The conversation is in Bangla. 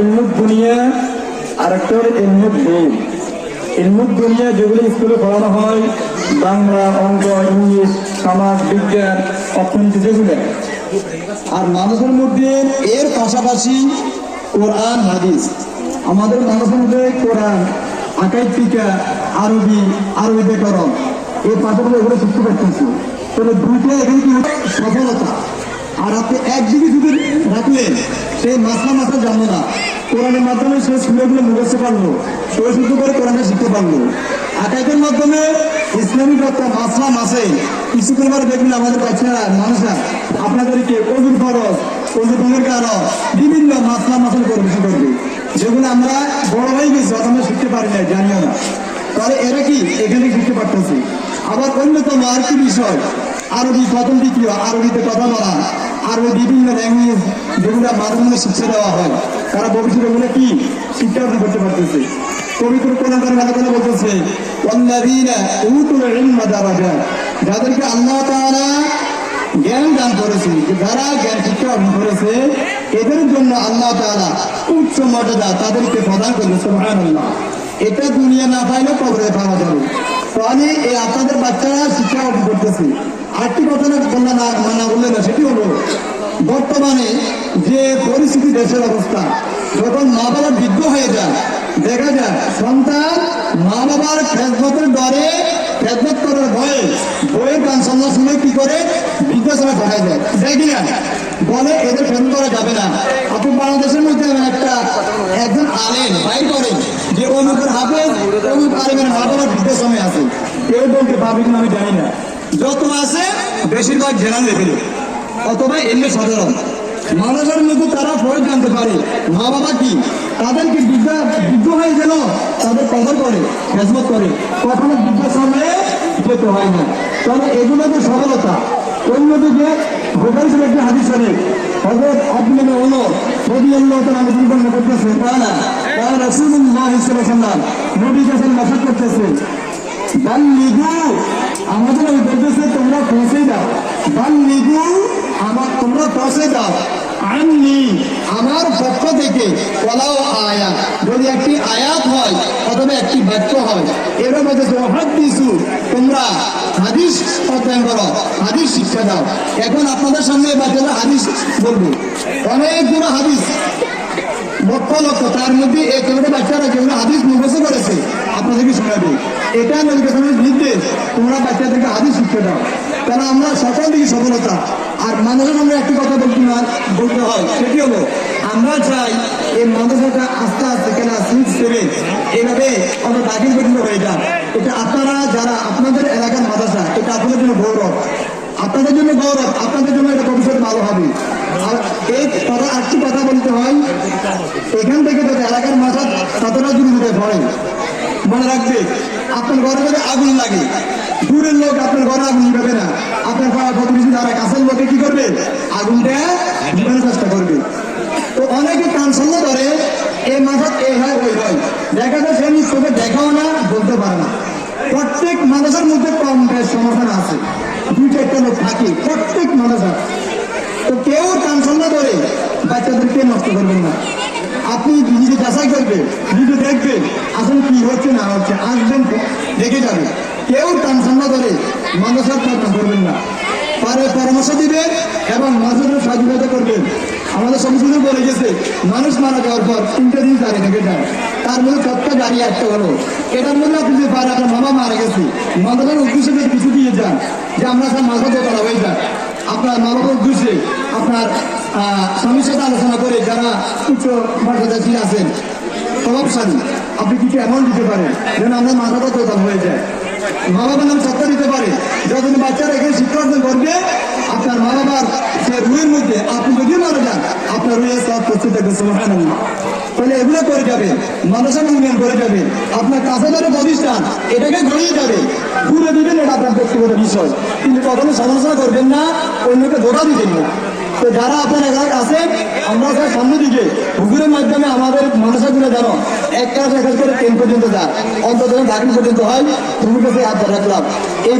ইলমুদ দুনিয়া আর একটা হলো ইলমুদ দিন। ইলমুদ দুনিয়া যেগুলো স্কুলে পড়ানো হয়, বাংলা, অঙ্ক, ইংলিশ, সমাজ, বিজ্ঞান, অর্থনীতি যেগুলো। আর মানুষের মধ্যে এর পাশাপাশি কোরআন, হাদিস। আমাদের মানুষের মধ্যে কোরআন, আকাই টিকা, আরবি আরবি ব্যাকরণ, এই পাশাপাশি এগুলো শিখতে পারতেছি। তবে দুইটা এখানে কি সফলতা। আর আপনি একদিকে যদি রাখলেন সেই মাসলা মাসা জানলো না। কোরআনের মাধ্যমে সে সুরেগুলো মুখস্থ পারল সে শুদ্ধ করে কোরআনটা শিখতে পারল। আকাইদের মাধ্যমে ইসলামিক একটা মাসলা মাসে কিছুক্ষণ পরে দেখবেন আমাদের বাচ্চারা, মানুষরা, আপনাদেরকে অজুর খরচ অজুর ভঙ্গের কারণ, বিভিন্ন মাসলা মাসাল করে বেশি করবে। যেগুলো আমরা বড় হয়ে গেছি অত আমরা শিখতে পারি না জানিও না। তাহলে এরা কি এখানে শিখতে পারতেছি? আবার অন্যতম আর কি বিষয়, আরবি প্রথম দ্বিতীয়, আরবিতে কথা বলা। আরও বিভিন্ন ল্যাঙ্গুয়েজ যেগুলো মাধ্যমে শিক্ষা দেওয়া হয়। তারা ভবিষ্যতে এগুলো কি? শিক্ষা অর্জন করতে পারতেছে। পবিত্র কোরআন কথা কথা বলতেছে? যাদেরকে আল্লাহ তাআলা জ্ঞান দান করেছে যারা জ্ঞান শিক্ষা অর্জন করেছে, এদের জন্য আল্লাহ তাআলা উচ্চ মর্যাদা তাদেরকে প্রদান করবে, সুবহানাল্লাহ। এটা দুনিয়া না পাইলে কবরে পাওয়া যাবে। তাহলে এই আপনাদের বাচ্চারা শিক্ষা অর্জন করতেছে আরেকটি কথা না বললে না না বললে না, সেটি হলো, বর্তমানে যে পরিস্থিতি দেশের অবস্থা, যখন মা বাবা বৃদ্ধ হয়ে যায়, দেখা যায় সন্তান মা বাবার খেদমতের ডরে খেদমত করার ভয়ে বইয়ের গান সন্ধ্যা শুনে কি করে? বৃদ্ধাশ্রমে পাঠায় যায় দেখি না? বলে, এদের খেদমত করা যাবে না। আপনি বাংলাদেশের মধ্যে একটা একজন আলেন বাইর করেন যে অনুপের হাফেজ অনুপ আলেমের মা বাবার বৃদ্ধাশ্রমে আছে। কেউ বলতে পারবে কিনা আমি জানি না। যত আছে, বেশিরভাগ জেনারেল লেভেলে অথবা এমনি সাধারণ। মানুষের মধ্যে তারা ফরজ জানতে পারে। মা বাবা কি? তাদেরকে বিদ্যা বৃদ্ধ হয়ে গেল তাদের কদর করে খেজমত করে। কখনো বৃদ্ধাশ্রমে যেতে হয় না। তবে এগুলো যে সফলতা অন্যদিকে ভোকারি ছিল একটি হাদিস শরীফ করতেছে যখন নসিহত করতেছে আমাদের ওই বলতেছে, তোমরা পৌঁছে দাও বাল্লিগু আমার তোমরা পৌঁছে দাও আননি, আমার পক্ষ থেকে কলাও আয়াত। যদি একটি আয়াত হয় অথবা একটি বাক্য হয়। এর মধ্যে হাদিসু, তোমরা হাদিস অধ্যয়ন করো, হাদিস শিক্ষা দাও। এখন আপনাদের সামনে বাচ্চারা হাদিস বলব। অনেকগুলো হাদিস, লক্ষ লক্ষ, তার মধ্যে ছোট বাচ্চারা যেগুলো হাদিস মুখস্থ করেছে? আপনাদেরকে শোনাবে। এটা নবী তোমরা বাচ্চাদেরকে হাদিস শিক্ষা দাও। কারণ আমরা সকল দিকে সফলতা। আর মানুষের সামনে একটি কথা বলতে না, বলতে হয়, সেটি হলো, আমরা চাই এই মাদ্রাসাটা আস্তে আস্তে, কেনা সিক্স সেভেন এইভাবে আমরা দাখিল পর্যন্ত হয়ে যান এটা আপনারা যারা আপনাদের এলাকার মাদ্রাসা, এটা আপনাদের জন্য গৌরব। আপনাদের জন্য গৌরব, আপনাদের জন্য এটা ভবিষ্যৎ ভালো হবে। আর এই কথা, আরেকটি কথা বলতে হয়, এখান থেকে যদি এলাকার মাথা ছাত্ররা উঠে পড়ে মনে রাখবে, আপনার ঘরে যদি আগুন লাগে, দূরের লোক আপনার ঘরে আগুন নিভাবে না। আপনার পাড়া প্রতিবেশী যারা কাছের লোকে কি করবে? আগুনটা নিভানোর চেষ্টা করবে। তো অনেকে কান সঙ্গ ধরে এই মাথা এই হয়, ওই হয়। দেখা যায় সে নিজ চোখে দেখাও না বলতে পারে না। প্রত্যেক মানুষের মধ্যে কম বেশ সমস্যা আছে। দুই চারটা লোক থাকে, প্রত্যেক মানুষের। তো কেউ কান সঙ্গ ধরে, বাচ্চাদেরকে নষ্ট করবেন না। আপনি নিজে যাচাই করবেন, নিজে দেখবেন, আসলে কি হচ্ছে না হচ্ছে আসবেন, দেখে যাবে। কেউ টান ঠান্ডা ধরে মানুষের চর্চা করবেন না। পারে পরামর্শ দিবেন এবং মানুষের সহযোগিতা করবেন। আমাদের সংস্কৃতি বলে গেছে, মানুষ মারা যাওয়ার পর তিনটে দিন দাঁড়িয়ে থেকে যায়। তার মধ্যে সবটা দাঁড়িয়ে একটা হলো। এটার মধ্যে আপনি যদি পারে আপনার মামা মারা গেছে মানুষের উদ্দেশ্যে কিছু দিয়ে যান, যে আমরা সব মাথা দোকানা হয়ে যান আপনার মা বাবার উদ্দেশ্যে আপনার স্বামীর সাথে আলোচনা করে যারা উচ্চ মর্যাদাশীল আছেন, প্রভাবশালী আপনি কিছু অ্যামাউন্ট দিতে পারেন। যেন আমরা মাথাটা দোকান হয়ে যায় মা বাবার নাম সত্তা দিতে পারে। যখন বাচ্চারা এখানে শিক্ষা করবে, আপনার মা বাবার সে রুয়ের মধ্যে আপনি যদি মারা যান, আপনার রুয়ে সব প্রস্তুত থাকবে সুহান তাহলে এগুলো করে যাবে, মানুষের উন্নয়ন করে যাবে, আপনার কাছে ধরে প্রতিষ্ঠান, এটাকে গড়িয়ে যাবে। ঘুরে দিবেন, এটা আপনার ব্যক্তিগত বিষয়। কিন্তু কখনো সমালোচনা করবেন না, অন্যকে ধোকা দিবেন না। তো যারা আপনার এলাকায় আছেন আমরা সামনে দিকে। হুকুরের মাধ্যমে আমাদের মানুষগুলো জানো এক ক্লাস এক কাজ করে টেন পর্যন্ত যায়। অন্তত দাখিল পর্যন্ত হয়, তুমি কাছে হাত রাখলাম। এই